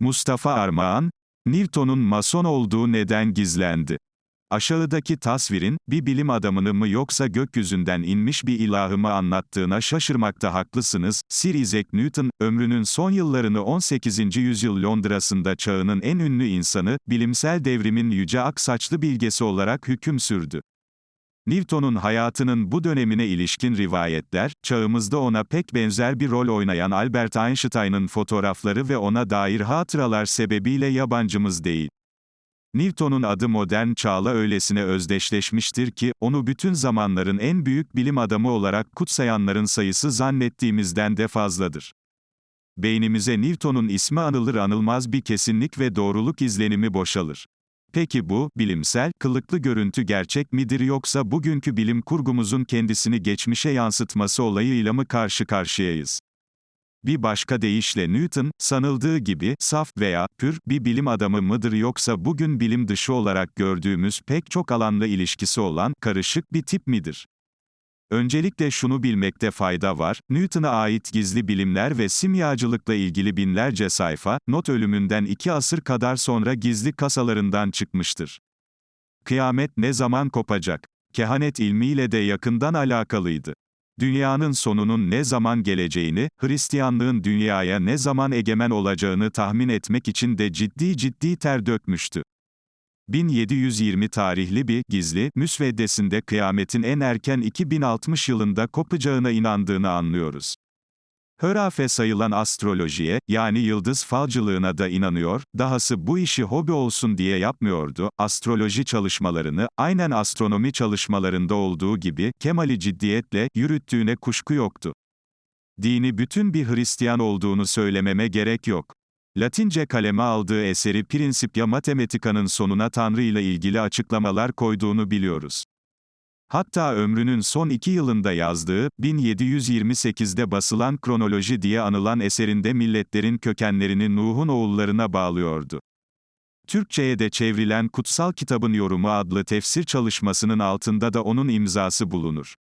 Mustafa Armağan, Newton'un mason olduğu neden gizlendi? Aşağıdaki tasvirin, bir bilim adamını mı yoksa gökyüzünden inmiş bir ilahı mı anlattığına şaşırmakta haklısınız. Sir Isaac Newton, ömrünün son yıllarını 18. yüzyıl Londra'sında çağının en ünlü insanı, bilimsel devrimin yüce aksaçlı bilgesi olarak hüküm sürdü. Newton'un hayatının bu dönemine ilişkin rivayetler, çağımızda ona pek benzer bir rol oynayan Albert Einstein'ın fotoğrafları ve ona dair hatıralar sebebiyle yabancımız değil. Newton'un adı modern çağla öylesine özdeşleşmiştir ki, onu bütün zamanların en büyük bilim adamı olarak kutsayanların sayısı zannettiğimizden de fazladır. Beynimize Newton'un ismi anılır anılmaz bir kesinlik ve doğruluk izlenimi boşalır. Peki bu, bilimsel, kılıklı görüntü gerçek midir yoksa bugünkü bilim kurgumuzun kendisini geçmişe yansıtması olayıyla mı karşı karşıyayız? Bir başka deyişle Newton, sanıldığı gibi, saf veya pür bir bilim adamı mıdır yoksa bugün bilim dışı olarak gördüğümüz pek çok alanla ilişkisi olan, karışık bir tip midir? Öncelikle şunu bilmekte fayda var, Newton'a ait gizli bilimler ve simyacılıkla ilgili binlerce sayfa, not ölümünden iki asır kadar sonra gizli kasalarından çıkmıştır. Kıyamet ne zaman kopacak? Kehanet ilmiyle de yakından alakalıydı. Dünyanın sonunun ne zaman geleceğini, Hristiyanlığın dünyaya ne zaman egemen olacağını tahmin etmek için de ciddi ciddi ter dökmüştü. 1720 tarihli bir gizli müsveddesinde kıyametin en erken 2060 yılında kopacağına inandığını anlıyoruz. Hörafe sayılan astrolojiye, yani yıldız falcılığına da inanıyor, dahası bu işi hobi olsun diye yapmıyordu, astroloji çalışmalarını, aynen astronomi çalışmalarında olduğu gibi, kemali ciddiyetle, yürüttüğüne kuşku yoktu. Dini bütün bir Hristiyan olduğunu söylememe gerek yok. Latince kaleme aldığı eseri Principia Mathematica'nın sonuna Tanrı ile ilgili açıklamalar koyduğunu biliyoruz. Hatta ömrünün son iki yılında yazdığı, 1728'de basılan kronoloji diye anılan eserinde milletlerin kökenlerini Nuh'un oğullarına bağlıyordu. Türkçe'ye de çevrilen Kutsal Kitabın Yorumu adlı tefsir çalışmasının altında da onun imzası bulunur.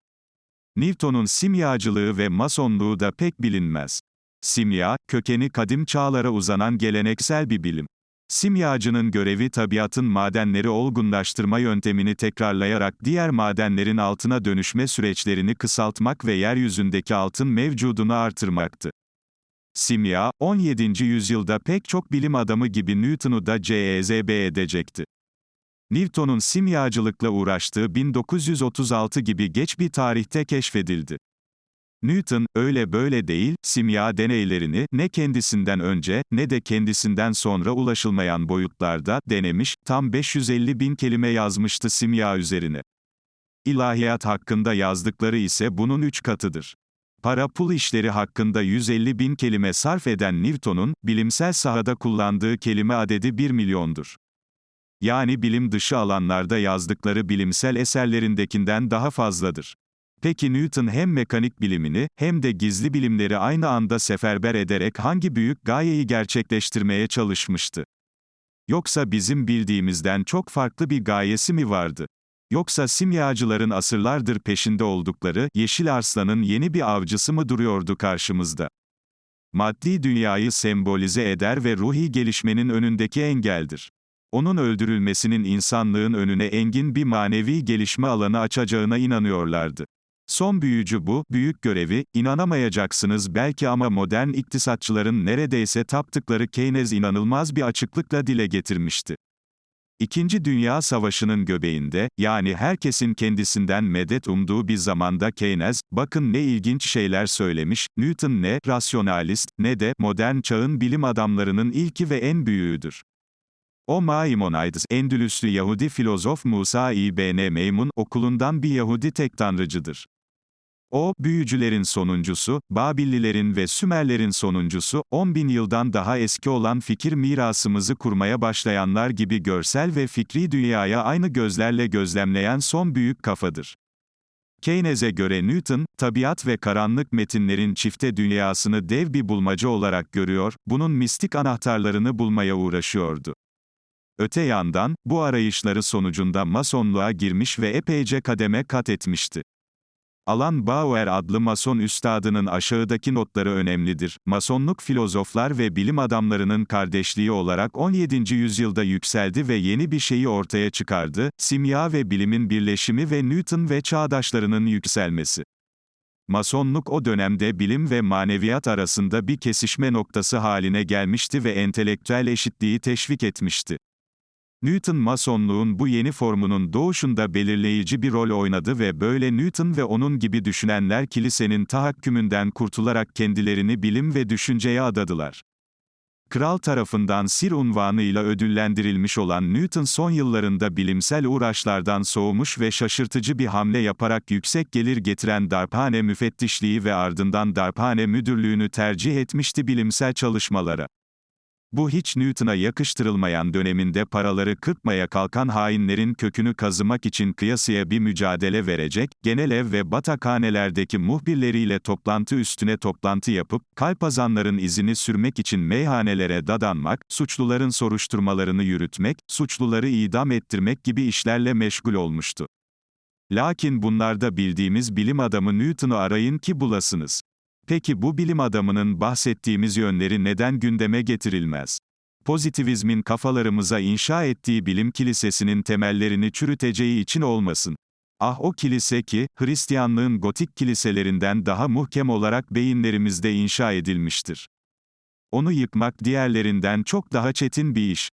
Newton'un simyacılığı ve masonluğu da pek bilinmez. Simya, kökeni kadim çağlara uzanan geleneksel bir bilim. Simyacının görevi tabiatın madenleri olgunlaştırma yöntemini tekrarlayarak diğer madenlerin altına dönüşme süreçlerini kısaltmak ve yeryüzündeki altın mevcudunu artırmaktı. Simya, 17. yüzyılda pek çok bilim adamı gibi Newton'u da cezb edecekti. Newton'un simyacılıkla uğraştığı 1936 gibi geç bir tarihte keşfedildi. Newton, öyle böyle değil, simya deneylerini, ne kendisinden önce, ne de kendisinden sonra ulaşılmayan boyutlarda, denemiş, tam 550 bin kelime yazmıştı simya üzerine. İlahiyat hakkında yazdıkları ise bunun üç katıdır. Para pul işleri hakkında 150 bin kelime sarf eden Newton'un, bilimsel sahada kullandığı kelime adedi 1 milyondur. Yani bilim dışı alanlarda yazdıkları bilimsel eserlerindekinden daha fazladır. Peki Newton hem mekanik bilimini, hem de gizli bilimleri aynı anda seferber ederek hangi büyük gayeyi gerçekleştirmeye çalışmıştı? Yoksa bizim bildiğimizden çok farklı bir gayesi mi vardı? Yoksa simyacıların asırlardır peşinde oldukları, Yeşil Arslan'ın yeni bir avcısı mı duruyordu karşımızda? Maddi dünyayı sembolize eder ve ruhi gelişmenin önündeki engeldir. Onun öldürülmesinin insanlığın önüne engin bir manevi gelişme alanı açacağına inanıyorlardı. Son büyücü bu, büyük görevi, inanamayacaksınız belki ama modern iktisatçıların neredeyse taptıkları Keynes inanılmaz bir açıklıkla dile getirmişti. İkinci Dünya Savaşı'nın göbeğinde, yani herkesin kendisinden medet umduğu bir zamanda Keynes, bakın ne ilginç şeyler söylemiş, Newton ne rasyonalist, ne de modern çağın bilim adamlarının ilki ve en büyüğüdür. O Maimonides, Endülüslü Yahudi filozof Musa İbn Meymun, okulundan bir Yahudi tek tanrıcıdır. O, büyücülerin sonuncusu, Babillilerin ve Sümerlerin sonuncusu, 10 bin yıldan daha eski olan fikir mirasımızı kurmaya başlayanlar gibi görsel ve fikri dünyaya aynı gözlerle gözlemleyen son büyük kafadır. Keynes'e göre Newton, tabiat ve karanlık metinlerin çifte dünyasını dev bir bulmaca olarak görüyor, bunun mistik anahtarlarını bulmaya uğraşıyordu. Öte yandan, bu arayışları sonucunda masonluğa girmiş ve epeyce kademe kat etmişti. Alan Bauer adlı Mason üstadının aşağıdaki notları önemlidir. Masonluk filozoflar ve bilim adamlarının kardeşliği olarak 17. yüzyılda yükseldi ve yeni bir şeyi ortaya çıkardı, simya ve bilimin birleşimi ve Newton ve çağdaşlarının yükselmesi. Masonluk o dönemde bilim ve maneviyat arasında bir kesişme noktası haline gelmişti ve entelektüel eşitliği teşvik etmişti. Newton Masonluğun bu yeni formunun doğuşunda belirleyici bir rol oynadı ve böyle Newton ve onun gibi düşünenler kilisenin tahakkümünden kurtularak kendilerini bilim ve düşünceye adadılar. Kral tarafından Sir unvanıyla ödüllendirilmiş olan Newton son yıllarında bilimsel uğraşlardan soğumuş ve şaşırtıcı bir hamle yaparak yüksek gelir getiren darphane müfettişliği ve ardından darphane müdürlüğünü tercih etmişti bilimsel çalışmalara. Bu hiç Newton'a yakıştırılmayan döneminde paraları kırpmaya kalkan hainlerin kökünü kazımak için kıyasıya bir mücadele verecek, genel ev ve batakhanelerdeki muhbirleriyle toplantı üstüne toplantı yapıp, kalpazanların izini sürmek için meyhanelere dadanmak, suçluların soruşturmalarını yürütmek, suçluları idam ettirmek gibi işlerle meşgul olmuştu. Lakin bunlarda bildiğimiz bilim adamı Newton'u arayın ki bulasınız. Peki bu bilim adamının bahsettiğimiz yönleri neden gündeme getirilmez? Pozitivizmin kafalarımıza inşa ettiği bilim kilisesinin temellerini çürüteceği için olmasın. Ah o kilise ki, Hristiyanlığın gotik kiliselerinden daha muhkem olarak beyinlerimizde inşa edilmiştir. Onu yıkmak diğerlerinden çok daha çetin bir iş.